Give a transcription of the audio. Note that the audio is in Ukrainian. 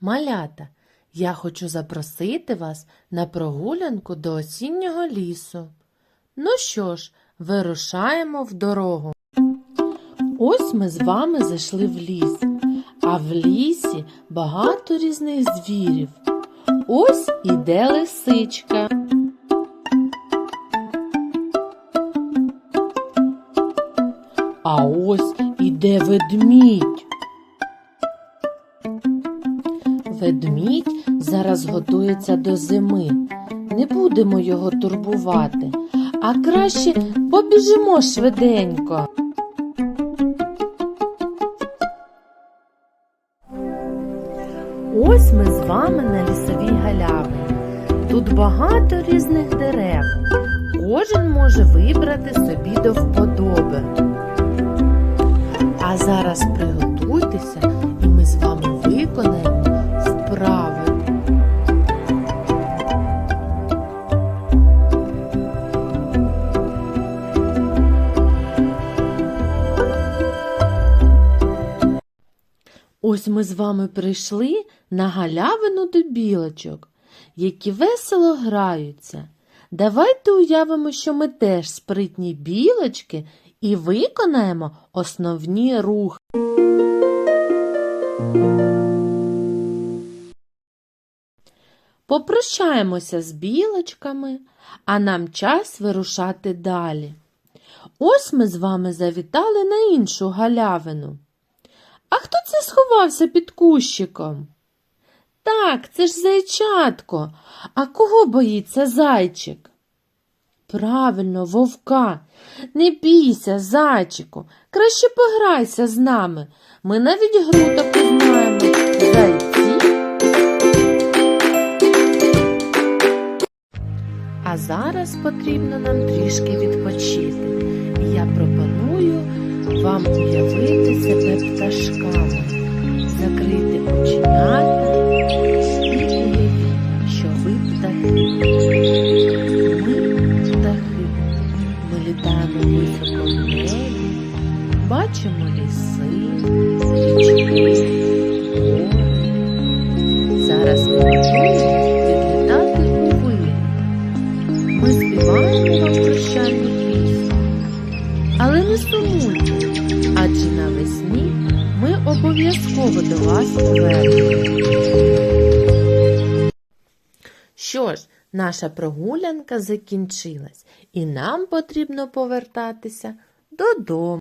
Малята, я хочу запросити вас на прогулянку до осіннього лісу. Ну що ж, вирушаємо в дорогу. Ось ми з вами зайшли в ліс, а в лісі багато різних звірів. Ось іде лисичка. А ось іде ведмідь. Ведмідь зараз готується до зими. Не будемо його турбувати, а краще побіжимо швиденько. Ось ми з вами на лісовій галявині. Тут багато різних дерев. Кожен може вибрати собі до вподоби. А зараз приготуйтеся, Ось ми з вами прийшли на галявину до білочок, які весело граються. Давайте уявимо, що ми теж спритні білочки і виконаємо основні рухи. Попрощаємося з білочками, а нам час вирушати далі. Ось ми з вами завітали на іншу галявину. Сховався під кущиком? Так, це ж зайчатко. А кого боїться зайчик? Правильно, вовка. Не бійся, зайчику, краще пограйся з нами. Ми навіть гру таку знаємо. Зайці. А зараз потрібно нам трішки відпочити. Я пропоную вам уявити себе Літаємо високо в небі, бачимо ліси, річки, гори. Зараз ми готуємось відлітати у вирій. Ми співаємо вам прощальну пісню. Але не сумуйте, адже навесні ми обов'язково до вас повернемося. Наша прогулянка закінчилась, і нам потрібно повертатися додому.